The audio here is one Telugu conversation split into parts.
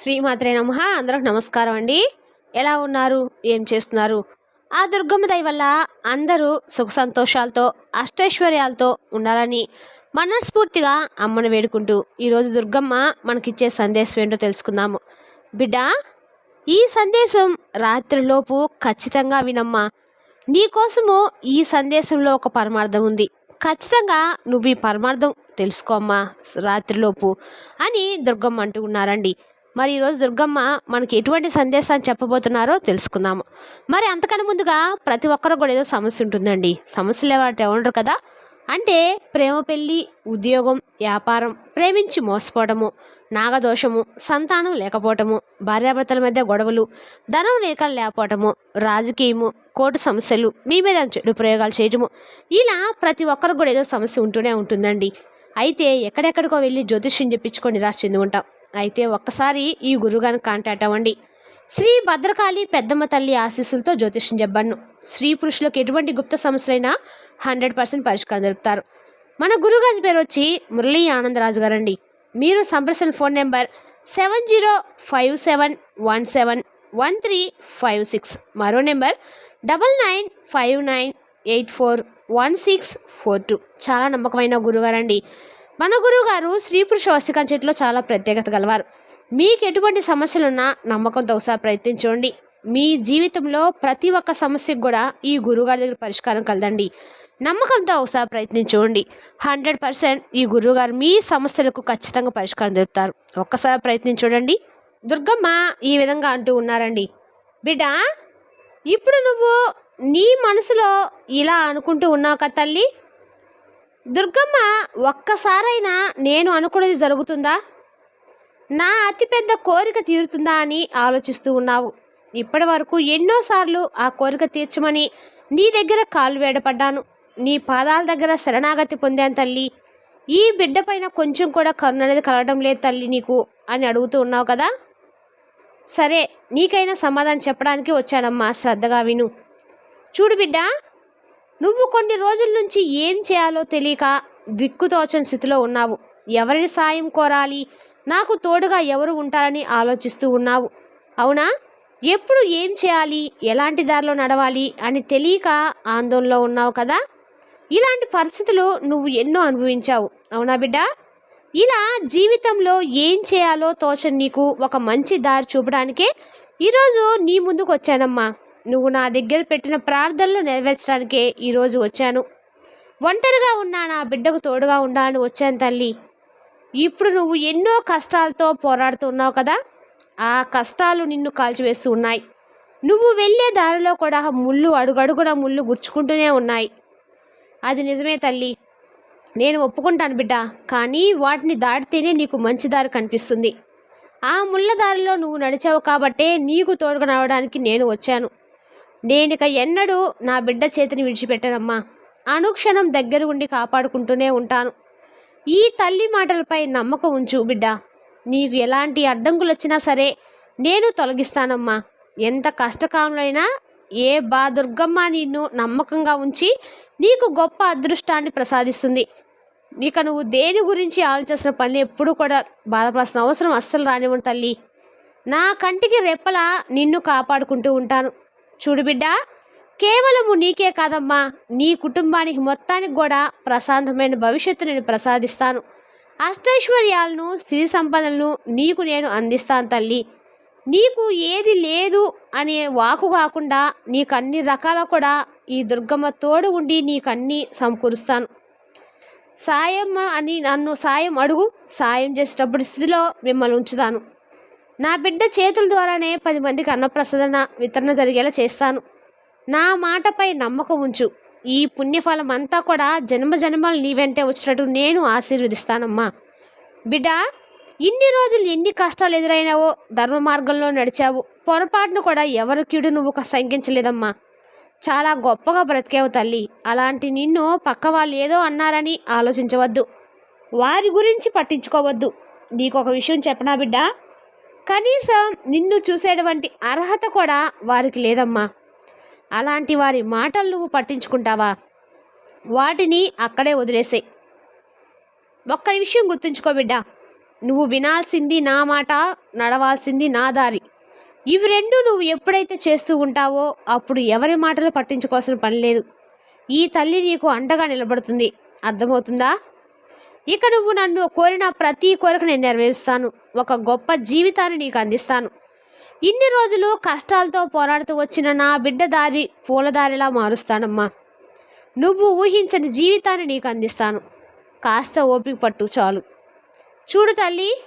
శ్రీమాత్రే నమ. అందరికి నమస్కారం అండి. ఎలా ఉన్నారు? ఏం చేస్తున్నారు? ఆ దుర్గమ్మ దయ వల్ల అందరూ సుఖ సంతోషాలతో అష్టైశ్వర్యాలతో ఉండాలని మనస్ఫూర్తిగా అమ్మను వేడుకుంటూ ఈరోజు దుర్గమ్మ మనకిచ్చే సందేశం ఏంటో తెలుసుకుందాము. బిడ్డ ఈ సందేశం రాత్రిలోపు ఖచ్చితంగా వినమ్మా. నీకోసము ఈ సందేశంలో ఒక పరమార్థం ఉంది. ఖచ్చితంగా నువ్వు ఈ పరమార్థం తెలుసుకోమ్మా రాత్రిలోపు అని దుర్గమ్మ అంటూ ఉన్నారండి. మరి ఈరోజు దుర్గమ్మ మనకి ఎటువంటి సందేశాన్ని చెప్పబోతున్నారో తెలుసుకుందాము. మరి అంతకన్నా ముందుగా ప్రతి ఒక్కరు కూడా ఏదో సమస్య ఉంటుందండి. సమస్యలు ఎవరంటే ఉండరు కదా? అంటే ప్రేమ పెళ్ళి ఉద్యోగం వ్యాపారం ప్రేమించి మోసపోవడము నాగదోషము సంతానం లేకపోవటము భార్యాభర్తల మధ్య గొడవలు ధనం రేఖలు లేకపోవటము రాజకీయము కోర్టు సమస్యలు మీ మీద చెడు ప్రయోగాలు చేయటము ఇలా ప్రతి ఒక్కరికి కూడా ఏదో సమస్య ఉంటూనే ఉంటుందండి. అయితే ఎక్కడెక్కడికో వెళ్ళి జ్యోతిష్యం చెప్పించుకొని నిరాశ చెంది ఉంటాం. అయితే ఒక్కసారి ఈ గురుగారిని కాంటాక్ట్ అవ్వండి శ్రీ భద్రకాళి పెద్దమ్మ తల్లి ఆశీస్సులతో జ్యోతిష్యం చెప్పను స్త్రీ పురుషులకు ఎటువంటి గుప్త సమస్యలైనా హండ్రెడ్ పర్సెంట్ పరిష్కారం జరుపుతారు మన గురుగారి పేరు వచ్చి మురళీ ఆనందరాజు గారండి. మీరు సంప్రసన phone number seven zero five seven one seven one three five six. మరో number double nine five nine eight four one six four two. చాలా నమ్మకమైన గురుగారండి. మన గురువు గారు స్త్రీ పురుష వస్తికం చెట్లో చాలా ప్రత్యేకత గలవారు. మీకు ఎటువంటి సమస్యలున్నా నమ్మకంతో ఒకసారి ప్రయత్నించండి. మీ జీవితంలో ప్రతి ఒక్క సమస్యకు కూడా ఈ గురువుగారి దగ్గర పరిష్కారం కలదండి. నమ్మకంతో ఒకసారి ప్రయత్నించండి. హండ్రెడ్ పర్సెంట్ ఈ గురువుగారు మీ సమస్యలకు ఖచ్చితంగా పరిష్కారం దొరుకుతారు. ఒక్కసారి ప్రయత్నించండి. దుర్గమ్మ ఈ విధంగా అంటూ ఉన్నారండి. బిడ్డ ఇప్పుడు నువ్వు నీ మనసులో ఇలా అనుకుంటూ ఉన్నావు కదా తల్లి. దుర్గమ్మ ఒక్కసారైనా నేను అనుకున్నది జరుగుతుందా? నా అతిపెద్ద కోరిక తీరుతుందా అని ఆలోచిస్తూ ఉన్నావు. ఇప్పటి వరకు ఎన్నోసార్లు ఆ కోరిక తీర్చమని నీ దగ్గర కాలు వేడపడ్డాను. నీ పాదాల దగ్గర శరణాగతి పొందాను తల్లి. ఈ బిడ్డ పైన కొంచెం కూడా కరుణ అనేది కలగడం లేదు తల్లి నీకు అని అడుగుతూ ఉన్నావు కదా? సరే నీకైనా సమాధానం చెప్పడానికి వచ్చానమ్మా. శ్రద్ధగా విను. చూడు బిడ్డ నువ్వు కొన్ని రోజుల నుంచి ఏం చేయాలో తెలియక దిక్కుతోచని స్థితిలో ఉన్నావు. ఎవరిని సాయం కోరాలి? నాకు తోడుగా ఎవరు ఉంటారని ఆలోచిస్తూ ఉన్నావు. అవునా? ఎప్పుడు ఏం చేయాలి? ఎలాంటి దారిలో నడవాలి? అని తెలియక ఆందోళనలో ఉన్నావు కదా? ఇలాంటి పరిస్థితులు నువ్వు ఎన్నో అనుభవించావు. అవునా బిడ్డ? ఇలా జీవితంలో ఏం చేయాలో తోచని నీకు ఒక మంచి దారి చూపడానికే ఈరోజు నీ ముందుకు వచ్చానమ్మా నువ్వు నా దగ్గర పెట్టిన ప్రార్థనలు నెరవేర్చడానికే ఈరోజు వచ్చాను. ఒంటరిగా ఉన్న నా బిడ్డకు తోడుగా ఉండాలని వచ్చాను తల్లి. ఇప్పుడు నువ్వు ఎన్నో కష్టాలతో పోరాడుతున్నావు కదా? ఆ కష్టాలు నిన్ను కాల్చివేస్తూ ఉన్నాయి. నువ్వు వెళ్ళే దారిలో కూడా ముళ్ళు అడుగడుగున ముళ్ళు గుచ్చుకుంటూనే ఉన్నాయి. అది నిజమే తల్లి. నేను ఒప్పుకుంటాను బిడ్డ కానీ వాటిని దాటితేనే నీకు మంచి దారి కనిపిస్తుంది. ఆ ముళ్ళ దారిలో నువ్వు నడిచావు కాబట్టే నీకు తోడుగా నడవడానికి నేను వచ్చాను. నేనిక ఎన్నడూ నా బిడ్డ చేతిని విడిచిపెట్టనమ్మా. అనుక్షణం దగ్గర ఉండి కాపాడుకుంటూనే ఉంటాను. ఈ తల్లి మాటలపై నమ్మకం ఉంచు బిడ్డ. నీకు ఎలాంటి అడ్డంకులు వచ్చినా సరే నేను తొలగిస్తానమ్మా. ఎంత కష్టకాలంలో ఏ బా దుర్గమ్మ నిన్ను నమ్మకంగా ఉంచి నీకు గొప్ప అదృష్టాన్ని ప్రసాదిస్తుంది. ఇక నువ్వు దేని గురించి ఆలోచించిన పని ఎప్పుడూ కూడా బాధపడాల్సిన అవసరం అస్సలు రానివ్వండి తల్లి. నా కంటికి రెప్పలా నిన్ను కాపాడుకుంటూ ఉంటాను. చూడు బిడ్డ కేవలము నీకే కాదమ్మా నీ కుటుంబానికి మొత్తానికి కూడా ప్రశాంతమైన భవిష్యత్తు నేను ప్రసాదిస్తాను. అష్టైశ్వర్యాలను సిరి సంపదలను నీకు నేను అందిస్తాను తల్లి. నీకు ఏది లేదు అనే వాకు కాకుండా నీకు అన్ని రకాల కూడా ఈ దుర్గమ్మ తోడు ఉండి నీకు అన్నీ సమకూరుస్తాను. సాయం అని నన్ను సాయం అడుగు సాయం చేసేటప్పుడు స్థితిలో మిమ్మల్ని ఉంచుతాను. నా బిడ్డ చేతుల ద్వారానే పది మందికి అన్నప్రసదన వితరణ జరిగేలా చేస్తాను. నా మాటపై నమ్మకం ఉంచు. ఈ పుణ్యఫలం అంతా కూడా జన్మ జన్మలు నీ వెంటే వచ్చినట్టు నేను ఆశీర్వదిస్తానమ్మా. బిడ్డ ఇన్ని రోజులు ఎన్ని కష్టాలు ఎదురైనావో ధర్మ మార్గంలో నడిచావు. పొరపాటును కూడా ఎవరి కీడు నువ్వు శంకించలేదమ్మా. చాలా గొప్పగా బ్రతికేవు తల్లి. అలాంటి నిన్ను పక్క వాళ్ళు ఏదో అన్నారని ఆలోచించవద్దు. వారి గురించి పట్టించుకోవద్దు. నీకు ఒక విషయం చెప్పనా బిడ్డ? కనీసం నిన్ను చూసేటువంటి అర్హత కూడా వారికి లేదమ్మా. అలాంటి వారి మాటలు నువ్వు పట్టించుకుంటావా? వాటిని అక్కడే వదిలేసే ఒక్క విషయం గుర్తుంచుకో బిడ్డ. నువ్వు వినాల్సింది నా మాట నడవాల్సింది నా దారి. ఇవి రెండు నువ్వు ఎప్పుడైతే చేస్తూ ఉంటావో అప్పుడు ఎవరి మాటలు పట్టించుకోవాల్సిన పని లేదు. ఈ తల్లి నీకు అండగా నిలబడుతుంది. అర్థమవుతుందా? ఇక నువ్వు నన్ను కోరిన ప్రతి కోరిక నేను నెరవేరుస్తాను. ఒక గొప్ప జీవితాన్ని నీకు అందిస్తాను. ఇన్ని రోజులు కష్టాలతో పోరాడుతూ వచ్చిన నా బిడ్డ దారి పూలదారిలా మారుస్తానమ్మా. నువ్వు ఊహించని జీవితాన్ని నీకు అందిస్తాను. కాస్త ఓపిక పట్టు చాలు. చూడు తల్లి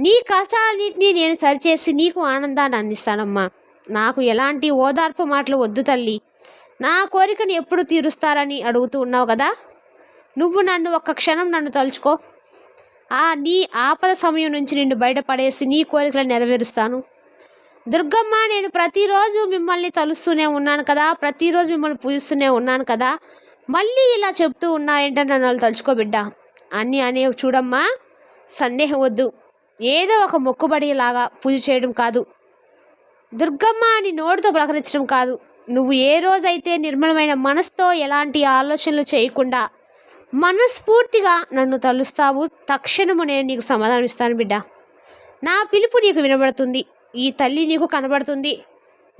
నీ కష్టాలన్నింటినీ నేను సరిచేసి నీకు ఆనందాన్ని అందిస్తానమ్మా. నాకు ఎలాంటి ఓదార్పు మాటలు వద్దు తల్లి. నా కోరికను ఎప్పుడు తీరుస్తారని అడుగుతూ ఉన్నావు కదా? నువ్వు నన్ను ఒక్క క్షణం నన్ను తలుచుకో. ఆ నీ ఆపద సమయం నుంచి నిన్ను బయటపడేసి నీ కోరికలను నెరవేరుస్తాను. దుర్గమ్మ నేను ప్రతిరోజు మిమ్మల్ని తలుస్తూనే ఉన్నాను కదా. ప్రతిరోజు మిమ్మల్ని పూజిస్తూనే ఉన్నాను కదా. మళ్ళీ ఇలా చెప్తూ ఉన్నాయంటే నన్ను వాళ్ళు తలుచుకో బిడ్డ. అన్నీ అనే చూడమ్మా. సందేహం వద్దు. ఏదో ఒక మొక్కుబడిలాగా పూజ చేయడం కాదు. దుర్గమ్మ అని నోటితో పలకరించడం కాదు. నువ్వు ఏ రోజైతే నిర్మలమైన మనసుతో ఎలాంటి ఆలోచనలు చేయకుండా మనస్ఫూర్తిగా నన్ను తలుస్తావు. తక్షణము నేను నీకు సమాధానం ఇస్తాను బిడ్డ. నా పిలుపు నీకు వినబడుతుంది. ఈ తల్లి నీకు కనబడుతుంది.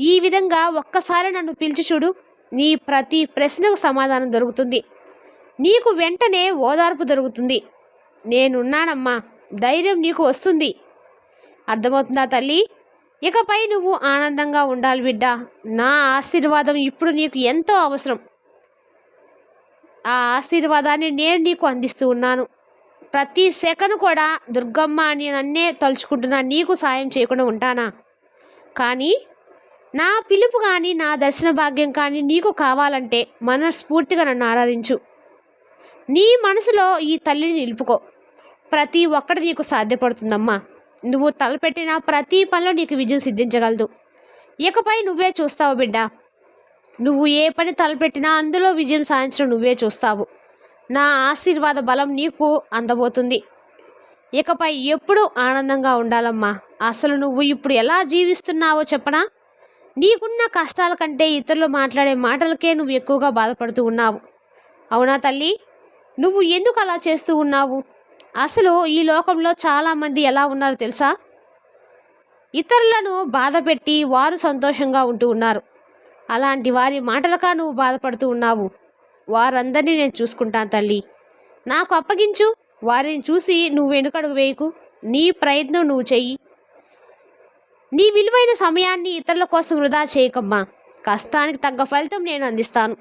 ఈ విధంగా ఒక్కసారి నన్ను పిలిచి చూడు. నీ ప్రతి ప్రశ్నకు సమాధానం దొరుకుతుంది. నీకు వెంటనే ఓదార్పు దొరుకుతుంది. నేనున్నానమ్మా. ధైర్యం నీకు వస్తుంది. అర్థమవుతుందా తల్లి? ఇకపై నువ్వు ఆనందంగా ఉండాలి బిడ్డ. నా ఆశీర్వాదం ఇప్పుడు నీకు ఎంతో అవసరం. ఆ ఆశీర్వాదాన్ని నేను నీకు అందిస్తూ ఉన్నాను. ప్రతి సెకండ్ కూడా దుర్గమ్మ అని నన్నే తలుచుకుంటున్నా నీకు సాయం చేయకుండా ఉంటానా? కానీ నా పిలుపు కానీ నా దర్శన భాగ్యం కానీ నీకు కావాలంటే మనస్ఫూర్తిగా నన్ను ఆరాధించు. నీ మనసులో ఈ తల్లిని నిలుపుకో. ప్రతి ఒక్కటి నీకు సాధ్యపడుతుందమ్మా. నువ్వు తలపెట్టిన ప్రతి పనిలో నీకు విజయం సిద్ధించగలదు. ఇకపై నువ్వే చూస్తావు బిడ్డ. నువ్వు ఏ పని తలపెట్టినా అందులో విజయం సాధించడం నువ్వే చూస్తావు. నా ఆశీర్వాద బలం నీకు అందబోతుంది. ఇకపై ఎప్పుడు ఆనందంగా ఉండాలమ్మా. అసలు నువ్వు ఇప్పుడు ఎలా జీవిస్తున్నావో చెప్పనా? నీకున్న కష్టాల కంటే ఇతరులు మాట్లాడే మాటలకే నువ్వు ఎక్కువగా బాధపడుతూ ఉన్నావు. అవునా తల్లి? నువ్వు ఎందుకు అలా చేస్తూ ఉన్నావు? అసలు ఈ లోకంలో చాలామంది ఎలా ఉన్నారో తెలుసా? ఇతరులను బాధ పెట్టి వారు సంతోషంగా ఉంటూ ఉన్నారు. అలాంటి వారి మాటలకా నువ్వు బాధపడుతూ ఉన్నావు. వారందరినీ నేను చూసుకుంటాను తల్లి. నాకు అప్పగించు. వారిని చూసి నువ్వు వెనుకడుగు వేయకు. నీ ప్రయత్నం నువ్వు చెయ్యి. నీ విలువైన సమయాన్ని ఇతరుల కోసం వృధా చేయకమ్మా. కష్టానికి తగ్గ ఫలితం నేను అందిస్తాను.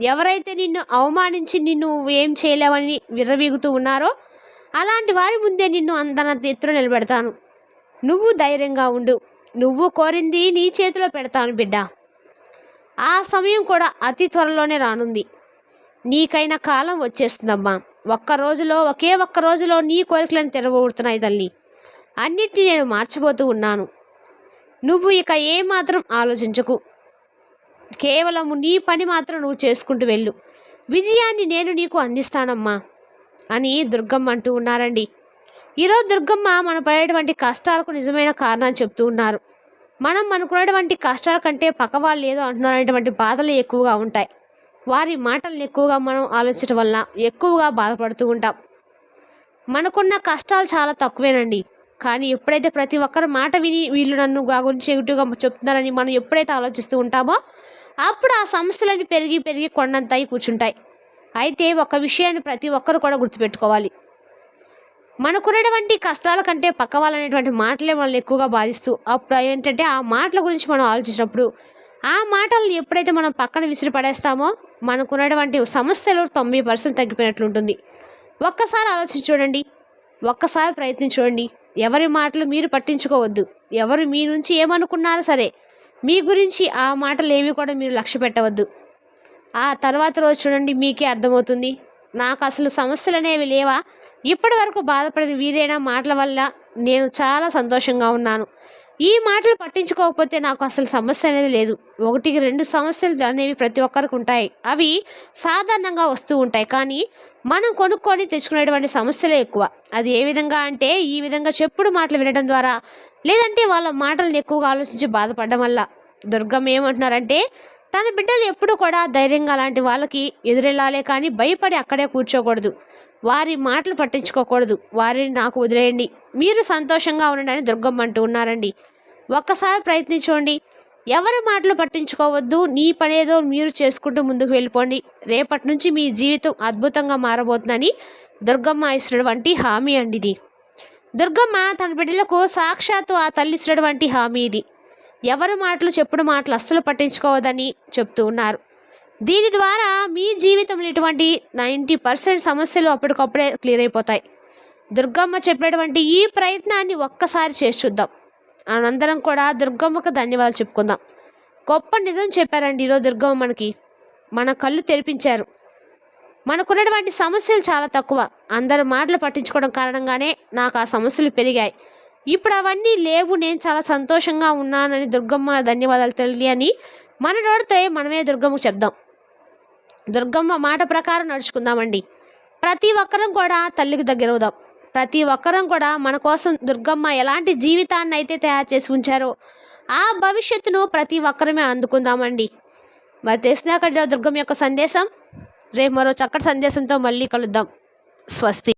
ఎవరైతే నిన్ను అవమానించి నిన్ను ఏం చేయలేవని విర్రవీగుతూ ఉన్నారో అలాంటి వారి ముందే నిన్ను అందనంత ఎత్తున నిలబెడతాను. నువ్వు ధైర్యంగా ఉండు. నువ్వు కోరింది నీ చేతిలో పెడతాను బిడ్డ. ఆ సమయం కూడా అతి త్వరలోనే రానుంది. నీకైన కాలం వచ్చేస్తుందమ్మా. ఒక్క రోజులో ఒకే ఒక్క రోజులో నీ కోరికలను తెరవబడుతున్నాయి తల్లి. అన్నిటినీ నేను మార్చబోతూ ఉన్నాను. నువ్వు ఇక ఏమాత్రం ఆలోచించకు. కేవలం నీ పని మాత్రం నువ్వు చేసుకుంటూ వెళ్ళు. విజయాన్ని నేను నీకు అందిస్తానమ్మా అని దుర్గమ్మ అంటూ ఉన్నారండి. ఈరోజు దుర్గమ్మ మన పడేటువంటి కష్టాలకు నిజమైన కారణం చెప్తూ ఉన్నారు. మనం అనుకున్నటువంటి కష్టాల కంటే పక్క వాళ్ళు ఏదో అంటున్నారనేటువంటి బాధలు ఎక్కువగా ఉంటాయి. వారి మాటలను ఎక్కువగా మనం ఆలోచించడం వల్ల ఎక్కువగా బాధపడుతూ ఉంటాం. మనకున్న కష్టాలు చాలా తక్కువేనండి. కానీ ఎప్పుడైతే ప్రతి ఒక్కరి మాట విని వీళ్ళు నన్ను గా గురించి ఎగుటుగా చెప్తున్నారని మనం ఎప్పుడైతే ఆలోచిస్తూ ఉంటామో అప్పుడు ఆ సమస్యలన్నీ పెరిగి పెరిగి కొండంతాయి కూర్చుంటాయి. అయితే ఒక విషయాన్ని ప్రతి ఒక్కరు కూడా గుర్తుపెట్టుకోవాలి. మనకున్నటువంటి కష్టాల కంటే పక్క వాళ్ళనేటువంటి మాటలే మనల్ని ఎక్కువగా బాధిస్తూ అప్పుడు ఏంటంటే ఆ మాటల గురించి మనం ఆలోచించినప్పుడు ఆ మాటలను ఎప్పుడైతే మనం పక్కన విసిరి పడేస్తామో మనకున్నటువంటి సమస్యలు తొంభై పర్సెంట్ తగ్గిపోయినట్లు ఉంటుంది. ఒక్కసారి ఆలోచించి చూడండి. ఒక్కసారి ప్రయత్నించి చూడండి. ఎవరి మాటలు మీరు పట్టించుకోవద్దు. ఎవరు మీ నుంచి ఏమనుకున్నారో సరే మీ గురించి ఆ మాటలు ఏవి కూడా మీరు లక్ష్య పెట్టవద్దు. ఆ తర్వాత రోజు చూడండి మీకే అర్థమవుతుంది. నాకు అసలు సమస్యలు అనేవి లేవా? ఇప్పటి వరకు బాధపడిన వీరైన మాటల వల్ల నేను చాలా సంతోషంగా ఉన్నాను. ఈ మాటలు పట్టించుకోకపోతే నాకు అసలు సమస్య అనేది లేదు. ఒకటికి రెండు సమస్యలు అనేవి ప్రతి ఒక్కరికి ఉంటాయి. అవి సాధారణంగా వస్తూ ఉంటాయి. కానీ మనం కొనుక్కొని తెచ్చుకునేటువంటి సమస్యలే ఎక్కువ. అది ఏ విధంగా అంటే ఈ విధంగా చెప్పుడు మాటలు వినడం ద్వారా లేదంటే వాళ్ళ మాటలను ఎక్కువగా ఆలోచించి బాధపడడం వల్ల. దుర్గం ఏమంటున్నారంటే తన బిడ్డలు ఎప్పుడు కూడా ధైర్యంగా అలాంటి వాళ్ళకి ఎదురెళ్ళాలే కానీ భయపడి అక్కడే కూర్చోకూడదు. వారి మాటలు పట్టించుకోకూడదు. వారిని నాకు వదిలేయండి. మీరు సంతోషంగా ఉండండి అని దుర్గమ్మ అంటూ ఉన్నారండి. ఒక్కసారి ప్రయత్నించండి. ఎవరి మాటలు పట్టించుకోవద్దు. నీ పనేదో మీరు చేసుకుంటూ ముందుకు వెళ్ళిపోండి. రేపటి నుంచి మీ జీవితం అద్భుతంగా మారబోతుందని దుర్గమ్మ ఇచ్చినటువంటి హామీ అండి ఇది. దుర్గమ్మ తన బిడ్డలకు సాక్షాత్తు ఆ తల్లి ఇచ్చినటువంటి హామీ ఇది. ఎవరి మాటలు చెప్పుడు మాటలు అస్సలు పట్టించుకోవద్దని చెప్తూ ఉన్నారు. దీని ద్వారా మీ జీవితంలో ఇటువంటి నైంటీ పర్సెంట్ సమస్యలు అప్పటికప్పుడే క్లియర్ అయిపోతాయి. దుర్గమ్మ చెప్పినటువంటి ఈ ప్రయత్నాన్ని ఒక్కసారి చేసి చూద్దాం. మనందరం కూడా దుర్గమ్మకు ధన్యవాదాలు చెప్పుకుందాం. గొప్ప నిజం చెప్పారండి ఈరోజు దుర్గమ్మ మనకి. మన కళ్ళు తెరిపించారు. మనకున్నటువంటి సమస్యలు చాలా తక్కువ. అందరు మాటలు పట్టించుకోవడం కారణంగానే నాకు ఆ సమస్యలు పెరిగాయి. ఇప్పుడు అవన్నీ లేవు. నేను చాలా సంతోషంగా ఉన్నానని దుర్గమ్మ ధన్యవాదాలు తెలియని మన నోడితే మనమే దుర్గమ్మకు చెప్దాం. దుర్గమ్మ మాట ప్రకారం నడుచుకుందామండి. ప్రతి ఒక్కరం కూడా తల్లికి దగ్గరవుదాం ప్రతి ఒక్కరం కూడా మన కోసం దుర్గమ్మ ఎలాంటి జీవితాన్ని అయితే తయారు చేసి ఉంచారో ఆ భవిష్యత్తును ప్రతి ఒక్కరమే అందుకుందామండి. మరి తెలిసినాక దుర్గమ్మ యొక్క సందేశం? రేపు మరో చక్కటి సందేశంతో మళ్ళీ కలుద్దాం. స్వస్తి.